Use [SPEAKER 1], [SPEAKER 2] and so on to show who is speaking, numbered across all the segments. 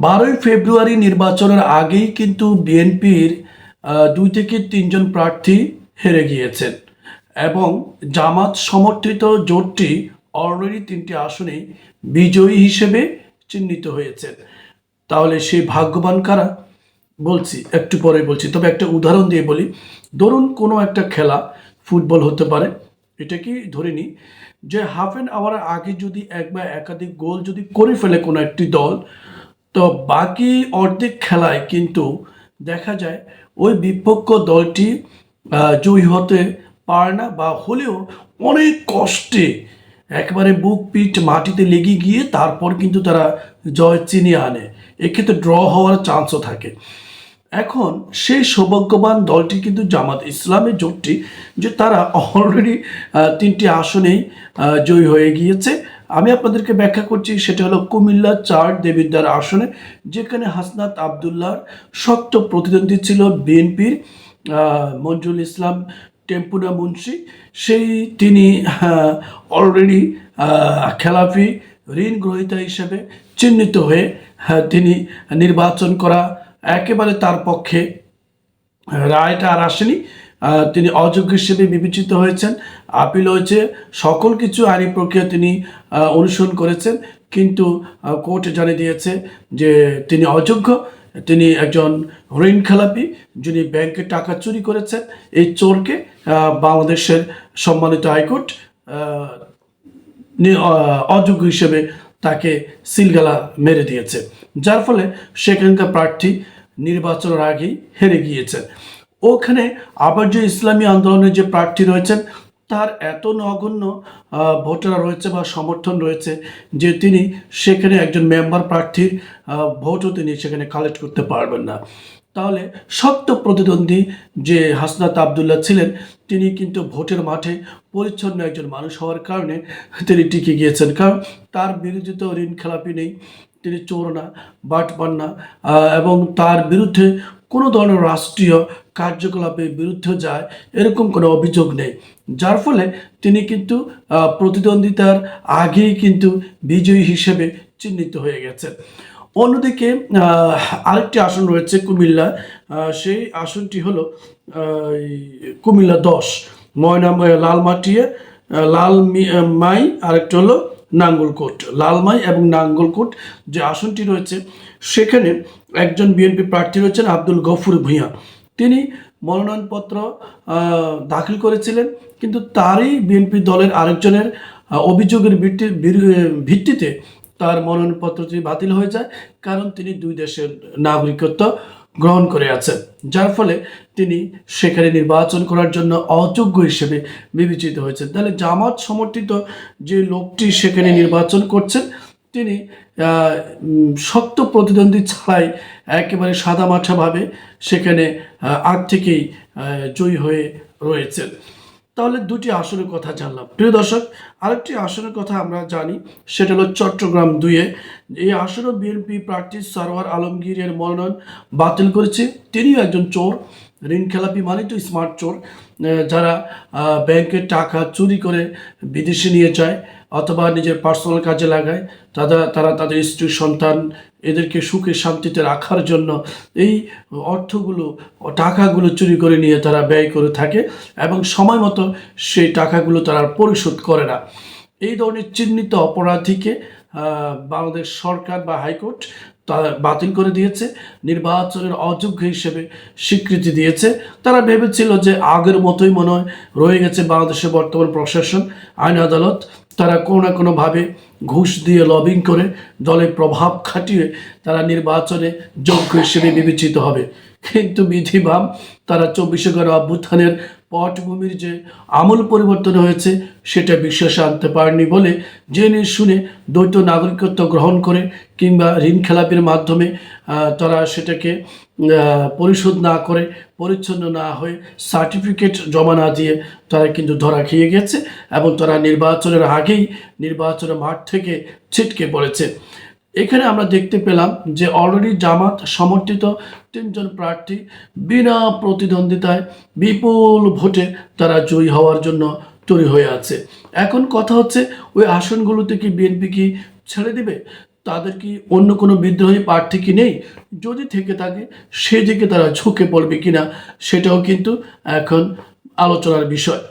[SPEAKER 1] বারোই ফেব্রুয়ারি নির্বাচনের আগেই কিন্তু বিএনপির দুই থেকে তিনজন প্রার্থী হেরে গিয়েছেন এবং জামাত সমর্থিত জোটটি অলরেডি তিনটি আসনে বিজয়ী হিসেবে চিহ্নিত হয়েছেন তাহলে সেই ভাগ্যবান কারা? বলছি, একটু পরে বলছি। তবে একটা উদাহরণ দিয়ে বলি। ধরুন কোনো একটা খেলা, ফুটবল হতে পারে, এটা কি ধরে নিই যে হাফ অ্যান আওয়ার আগে যদি এক বা একাধিক গোল যদি করে ফেলে কোনো একটি দল তো বাকি অর্ধেক খেলায় কিন্তু দেখা যায় ওই বিপক্ষ দলটি জয়ী হতে পারে না বা হলেও অনেক কষ্টে একবারে বুক পিঠ মাটিতে লেগে গিয়ে তারপর কিন্তু তারা জয় চিনিয়ে আনে। এক্ষেত্রে ড্র হওয়ার চান্সও থাকে। এখন সেই সৌভাগ্যবান দলটি কিন্তু জামাত ইসলামের জোটটি, যে তারা অলরেডি তিনটি আসনেই জয়ী হয়ে গিয়েছে। আমি আপনাদেরকে ব্যাখ্যা করছি, সেটা হলো কুমিল্লা চার দেবিদ্দার আসনে, যেখানে হাসনাত আবদুল্লাহর শক্ত প্রতিদ্বন্দ্বী ছিল বিএনপির মঞ্জুল ইসলাম টেম্পুনা মুন্সি। সেই তিনি অলরেডি খেলাফি, ঋণ গ্রহীতা হিসেবে চিহ্নিত হয়ে তিনি নির্বাচন করা, একেবারে তার পক্ষে, রায়টা আর আসেনি। তিনি অযোগ্য হিসেবে বিবেচিত হয়েছেন। আপিল হয়েছে, সকল কিছু আইনি প্রক্রিয়া তিনি অনুসরণ করেছেন। কিন্তু কোর্ট জানিয়ে দিয়েছে যে তিনি অযোগ্য। তিনি একজন ঋণ খেলাপি, যিনি ব্যাংকে টাকা চুরি করেছেন। এই চোরকে বাংলাদেশের সম্মানিত হাইকোর্ট অযোগ্য হিসেবে তাকে সিলগালা মেরে দিয়েছে। যার ফলে সেখানকার প্রার্থী নির্বাচনের আগেই হেরে গিয়েছেন ওখানে আবার যে ইসলামী আন্দোলনের যে প্রার্থী রয়েছেন, তার এত নগণ্য ভোটার রয়েছে বা সমর্থন রয়েছে যে তিনি সেখানে একজন মেম্বার প্রার্থীর ভোটও তিনি সেখানে কালেক্ট করতে পারবেন না। তাহলে শক্ত প্রতিদ্বন্দ্বী যে হাসনাত আবদুল্লাহ ছিলেন, তিনি কিন্তু ভোটের মাঠে পরিচ্ছন্ন একজন মানুষ হওয়ার কারণে তিনি টিকে গিয়েছেন। কারণ তার বিরোধী তো ঋণ খেলাপি নেই, তিনি চোর না বাটপান না এবং তার বিরুদ্ধে কোনো ধরনের রাষ্ট্রীয় কার্যকলাপের বিরুদ্ধে যায়, এরকম কোনো অভিযোগ নেই। যার ফলে তিনি কিন্তু প্রতিদ্বন্দ্বিতার আগেই কিন্তু বিজয়ী হিসেবে চিহ্নিত হয়ে গেছেন। অন্যদিকে আরেকটি আসন রয়েছে কুমিল্লা সেই আসনটি হলো কুমিল্লা দশ, ময়না লালমাটিয়া লাল মাই, আরেকটি হলো নাঙ্গলকোট। লালমাই এবং নাঙ্গলকোট যে আসনটি রয়েছে, সেখানে একজন বিএনপি প্রার্থী রয়েছেন আব্দুল গফুর ভূঁইয়া। তিনি মনোনয়নপত্র দাখিল করেছিলেন, কিন্তু তারই বিএনপি দলের আরেকজনের অভিযোগের ভিত্তিতে তার মনোনয়নপত্রটি বাতিল হয়ে যায়, কারণ তিনি দুই দেশের নাগরিকত্ব গ্রহণ করে আছেন। যার ফলে তিনি সেখানে নির্বাচন করার জন্য অযোগ্য হিসেবে বিবেচিত হয়েছেন। তাহলে জামাত সমর্থিত যে লোকটি সেখানে নির্বাচন করছেন তিনি শক্ত প্রতিদ্বন্দ্বী ছাড়াই একেবারে সাদামাঠাভাবে সেখানে আগ থেকেই জয়ী হয়ে রয়েছেন। তাহলে দুটি আসনের কথা জানলাম। প্রিয় দর্শক, আরেকটি আসনের কথা আমরা জানি, সেটা হলো চট্টগ্রাম দুইয়ে। এই আসনও বিএনপি প্রার্থী সরওয়ার আলমগীরের মনোনয়ন বাতিল করেছে। তিনিও একজন চোর, ঋণ খেলাপি মানে তো স্মার্ট চোর যারা ব্যাংকের টাকা চুরি করে বিদেশে নিয়ে যায়। অথবা নিজের পার্সোনাল কাজে লাগায়, তারা তারা তাদের স্ত্রী, সন্তান, এদেরকে সুখে শান্তিতে রাখার জন্য এই অর্থগুলো, টাকাগুলো চুরি করে নিয়ে তারা ব্যয় করে থাকে এবং সময় মতো সেই টাকাগুলো তারা পরিশোধ করে না। এই ধরনের চিহ্নিত অপরাধীকে বাংলাদেশ সরকার বা হাইকোর্ট তা বাতিল করে দিয়েছে, নির্বাচনের অযোগ্য হিসেবে স্বীকৃতি দিয়েছে। তারা ভেবেছিল যে আগের মতোই মনে হয় রয়ে গেছে বাংলাদেশের বর্তমান প্রশাসন, আইন আদালত। তারা কোনো না কোনোভাবে ঘুষ দিয়ে লবিং করে, দলের প্রভাব খাটিয়ে তারা নির্বাচনে যোগ্য হিসেবে বিবেচিত হবে। কিন্তু বিধিবাম তারা চব্বিশে গণ অভ্যুত্থানের পটভূমির যে আমূল পরিবর্তন হয়েছে, সেটা বিশ্বাসে আনতে পারেনি বলে জেনে শুনে দ্বৈত নাগরিকত্ব গ্রহণ করে কিংবা ঋণ খেলাপির মাধ্যমে তারা সেটাকে পরিশোধ না করে, পরিচ্ছন্ন না হয়ে সার্টিফিকেট জমা না দিয়ে তারা কিন্তু ধরা খেয়ে গেছে এবং তারা নির্বাচনের আগেই নির্বাচনের মাঠ থেকে ছিটকে পড়েছে। এখানে আমরা দেখতে পেলাম যে অলরেডি জামাত সমর্থিত তিনজন প্রার্থী বিনা প্রতিদ্বন্দ্বিতায় বিপুল ভোটে তারা জয়ী হওয়ার জন্য তৈরি হয়ে আছে। এখন কথা হচ্ছে, ওই আসনগুলোতে কি বিএনপি কি ছেড়ে দিবে? তাদের কি অন্য কোনো বিদ্রোহী প্রার্থী কি নেই? যদি থেকে থাকে সেদিকে তারা ঝুঁকে পড়বে কিনা, সেটাও কিন্তু এখন আলোচনার বিষয়।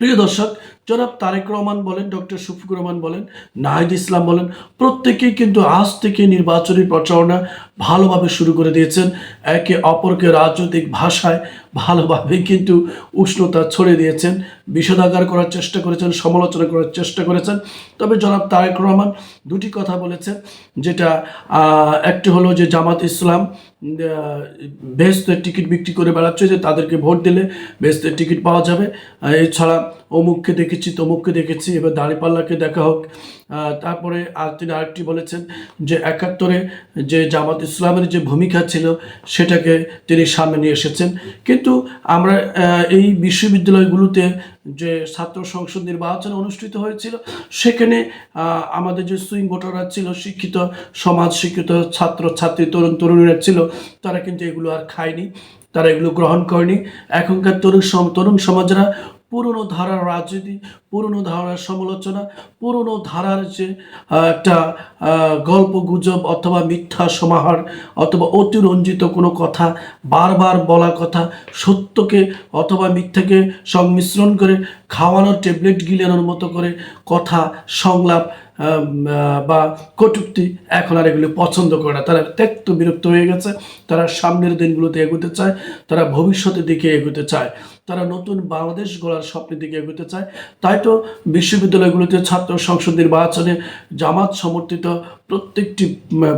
[SPEAKER 1] প্রিয় দর্শক জনাব তারেক রহমান বলেন, ডক্টর শফিকুর রহমান বলেন, নাহিদ ইসলাম বলেন, প্রত্যেকেই কিন্তু আজ থেকে নির্বাচনী প্রচারণা ভালোভাবে শুরু করে দিয়েছেন। একে অপরকে রাজনৈতিক ভাষায় ভালোভাবে কিন্তু উষ্ণতা ছড়িয়ে দিয়েছেন বিষেধাগার করার চেষ্টা করেছেন, সমালোচনা করার চেষ্টা করেছেন। তবে জনাব তারেক রহমান দুটি কথা বলেছেন, যেটা একটি হলো যে জামাত ইসলাম বেস্তের টিকিট বিক্রি করে বেড়াচ্ছে যে তাদেরকে ভোট দিলে বেস্তের টিকিট পাওয়া যাবে। এছাড়া অমুককে দেখেছি, তমুককে দেখেছি, এবার দাঁড়িপাল্লাকে দেখা হোক। তারপরে আর তিনি আরেকটি বলেছেন যে, একাত্তরে যে জামাত ইসলামের যে ভূমিকা ছিল, সেটাকে তিনি সামনে নিয়ে এসেছেন। কিন্তু আমরা এই বিশ্ববিদ্যালয়গুলোতে যে ছাত্র সংসদ নির্বাচন অনুষ্ঠিত হয়েছিল, সেখানে আমাদের যে সুইং ভোটাররা ছিল, শিক্ষিত, সমাজ শিক্ষিত ছাত্র, ছাত্রী, তরুণ, তরুণীরা ছিল, তারা কিন্তু এগুলো আর খায়নি, তারা এগুলো গ্রহণ করেনি। এখনকার তরুণ তরুণ সমাজরা পুরনো ধারার রাজনীতি, পুরনো ধারার সমালোচনা, পুরনো ধারার যে একটা গল্প গুজব অথবা মিথ্যা সমাহার অথবা অতিরঞ্জিত কোনো কথা, বারবার বলা কথা, সত্যকে অথবা মিথ্যাকে সংমিশ্রণ করে খাওয়ানোর ট্যাবলেট গিলানোর মতো করে কথা, সংলাপ বা কটুক্তি এখন আর এগুলো পছন্দ করে না। তারা ত্যক্ত বিরক্ত হয়ে গেছে, তারা সামনের দিনগুলোতে এগোতে চায়, তারা ভবিষ্যতের দিকে এগোতে চায়। তারা নতুন বাংলাদেশ গড়ার স্বপ্নের দিকে এগোতে চায়। তাই তো বিশ্ববিদ্যালয়গুলোতে ছাত্র সংসদ নির্বাচনে জামাত সমর্থিত প্রত্যেকটি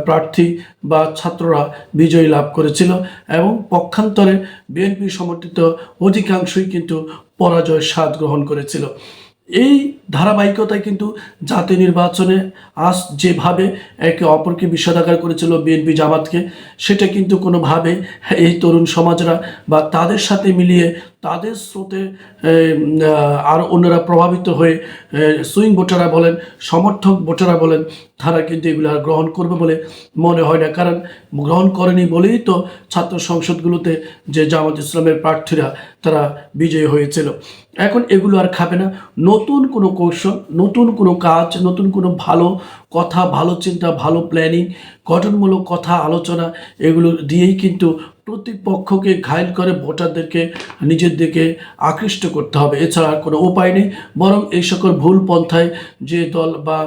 [SPEAKER 1] প্রার্থী বা ছাত্ররা বিজয়ী লাভ করেছিল এবং পক্ষান্তরে বিএনপি সমর্থিত অধিকাংশই কিন্তু পরাজয় স্বাদ গ্রহণ করেছিল। এই ধারাবাহিকতায় কিন্তু জাতীয় নির্বাচনে আজ যেভাবে একে অপরকে বিষাদাকার করেছিল বিএনপি জামাতকে, সেটা কিন্তু কোনোভাবে এই তরুণ সমাজরা বা তাদের সাথে মিলিয়ে তাদের স্রোতে আর অন্যরা প্রভাবিত হয়ে সুইং ভোটাররা বলেন, সমর্থক ভোটাররা বলেন, তারা কিন্তু এগুলো আর গ্রহণ করবে বলে মনে হয় না। কারণ গ্রহণ করেনি বলেই তো ছাত্র সংসদগুলোতে যে জামাত ইসলামের প্রার্থীরা তারা বিজয়ী হয়েছিল। এখন এগুলো আর খাবে না। নতুন কোনো কৌশল, নতুন কোনো কাজ, নতুন কোনো ভালো কথা, ভালো চিন্তা, ভালো প্ল্যানিং গঠনমূলক কথা, আলোচনা, এগুলো দিয়েই কিন্তু প্রতিপক্ষকে ঘায়ল করে ভোটারদেরকে নিজের দিকে আকৃষ্ট করতে হবে। এছাড়া আর কোনো উপায় নেই, বরং এই সকল ভুল পন্থায় যে দল বা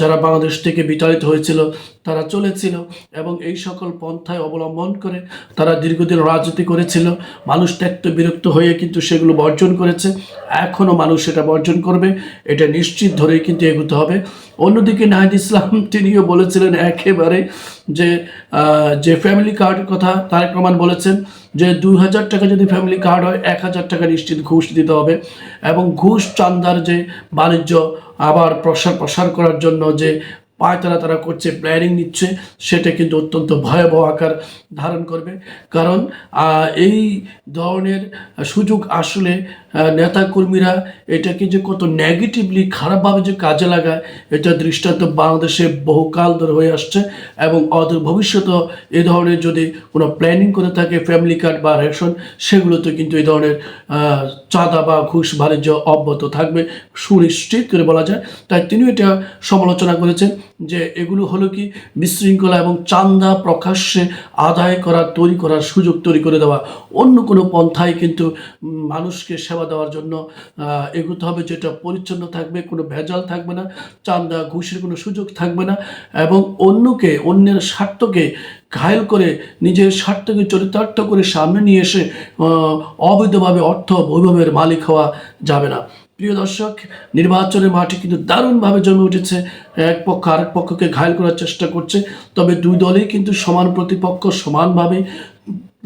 [SPEAKER 1] যারা বাংলাদেশ থেকে বিতাড়িত হয়েছিল তারা চলেছিল এবং এই সকল পন্থায় অবলম্বন করে তারা দীর্ঘদিন রাজনীতি করেছিল। মানুষ ত্যক্ত বিরক্ত হয়ে কিন্তু সেগুলো বর্জন করেছে। এখনও মানুষ সেটা বর্জন করবে। এটা নিশ্চিত ধরেই কিন্তু এগোতে হবে। অন্যদিকে নাহিদ ইসলাম তিনিও বলেছিলেন একেবারে যে যে ফ্যামিলি কার্ডের কথা তারেক রহমান বলেছেন যে দুই হাজার টাকা যদি ফ্যামিলি কার্ড হয় এক হাজার টাকা নিশ্চিত ঘুষ দিতে হবে এবং ঘুষ চান্দার যে বাণিজ্য আবার প্রসার প্রসার করার জন্য যে পায়তারা তারা করছে প্ল্যানিং নিচ্ছে, সেটা কিন্তু অত্যন্ত ভয়াবহ আকার ধারণ করবে। কারণ এই ধরনের সুযোগ আসলে নেতাকর্মীরা এটাকে যে কত নেগেটিভলি খারাপভাবে যে কাজে লাগায়, এটা দৃষ্টান্ত বাংলাদেশে বহুকাল ধরে হয়ে আসছে এবং অদূর ভবিষ্যতেও এ ধরনের যদি কোনো প্ল্যানিং করে থাকে ফ্যামিলি কার্ড বা রেশন সেগুলোতে কিন্তু এই ধরনের চাঁদা বা ঘুষ বাণিজ্য অব্যাহত থাকবে। সুনিশ্চিত করে বলা যায়। তাই তিনিও এটা সমালোচনা করেছেন। যে এগুলো হলো কি বিশৃঙ্খলা এবং চান্দা প্রকাশ্যে আদায় করা, তৈরি করার সুযোগ তৈরি করে দেওয়া। অন্য কোনো পন্থায় কিন্তু মানুষকে সেবা দেওয়ার জন্য এগোতে হবে যেটা পরিচ্ছন্ন থাকবে, কোনো ভেজাল থাকবে না চান্দা ঘুষের কোনো সুযোগ থাকবে না এবং অন্যকে, অন্যের স্বার্থকে ঘায়ল করে, নিজের স্বার্থকে চরিতার্থ করে সামনে নিয়ে এসে অবৈধভাবে অর্থ বৈভবের মালিক হওয়া যাবে না। প্রিয় দর্শক, নির্বাচনের মাঠে কিন্তু দারুণভাবে জমে উঠেছে এক পক্ষ, আরেক পক্ষকে ঘায়ল করার চেষ্টা করছে। তবে দুই দলেই কিন্তু সমান প্রতিপক্ষ, সমানভাবে,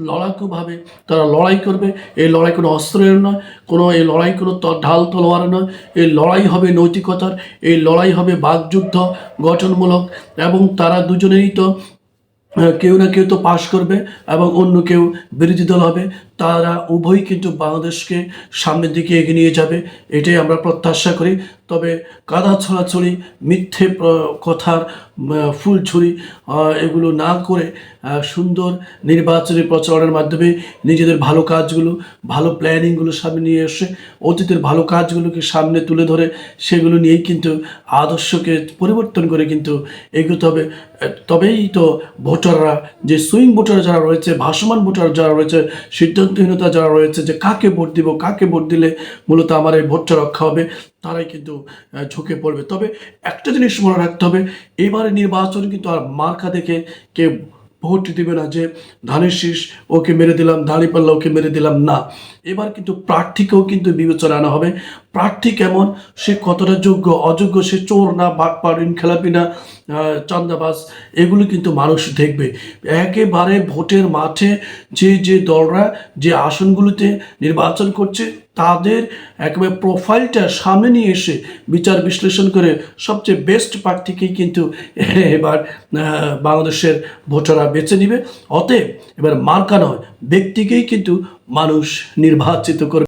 [SPEAKER 1] লড়াকুভাবে তারা লড়াই করবে। এই লড়াই কোনো অস্ত্রের নয়, কোনো, এই লড়াই কোনো ঢাল তলোয়ার নয়। এই লড়াই হবে নৈতিকতার, এই লড়াই হবে বাকযুদ্ধ গঠনমূলক এবং তারা দুজনেই তো কেউ না কেউ তো পাশ করবে এবং অন্য কেউ বিরোধী দল হবে। তারা উভয়ই কিন্তু বাংলাদেশকে সামনের দিকে এগিয়ে নিয়ে যাবে, এটাই আমরা প্রত্যাশা করি। তবে কাদা ছড়াছড়ি, মিথ্যে কথার ফুলঝুরি এগুলো না করে সুন্দর নির্বাচনী প্রচারণার মাধ্যমে নিজেদের ভালো কাজগুলো, ভালো প্ল্যানিংগুলো সামনে নিয়ে এসে, অতীতের ভালো কাজগুলোকে সামনে তুলে ধরে, সেগুলো নিয়েই কিন্তু আদর্শকে পরিবর্তন করে কিন্তু এগোতে হবে। তবেই তো ভোটাররা, যে সুইং ভোটার যারা রয়েছে, ভাসমান ভোটার যারা রয়েছে সিদ্ধান্তহীনতা যারা রয়েছে, যে কাকে ভোট দিব, কাকে ভোট দিলে মূলত আমার এই ভোটটা রক্ষা হবে, তারাই কিন্তু ঝুঁকে পড়বে। তবে একটা জিনিস মনে রাখতে হবে, এবারে নির্বাচন কিন্তু আর মার্কা দেখে কেউ ভোট দিবে না যে ধানের শীষ ওকে মেরে দিলাম দাঁড়িপাল্লা ওকে মেরে দিলাম, না। এবার কিন্তু প্রার্থীকেও কিন্তু বিবেচনা আনা হবে। প্রার্থী কেমন? সে কতটা যোগ্য? অযোগ্য? সে চোর না বাটপার খেলাপি না আহ, চান্দাবাজ? এগুলো কিন্তু মানুষ দেখবে। একেবারে ভোটের মাঠে যে যে দলরা যে আসনগুলিতে নির্বাচন করছে তাদের একেবারে প্রোফাইলটা সামনে নিয়ে এসে বিচার বিশ্লেষণ করে সবচেয়ে বেস্ট প্রার্থীকেই কিন্তু এবার বাংলাদেশের ভোটাররা বেছে নিবে। অতএব এবার মার্কা নয় ব্যক্তিকেই কিন্তু মানুষ নির্বাচিত করবে।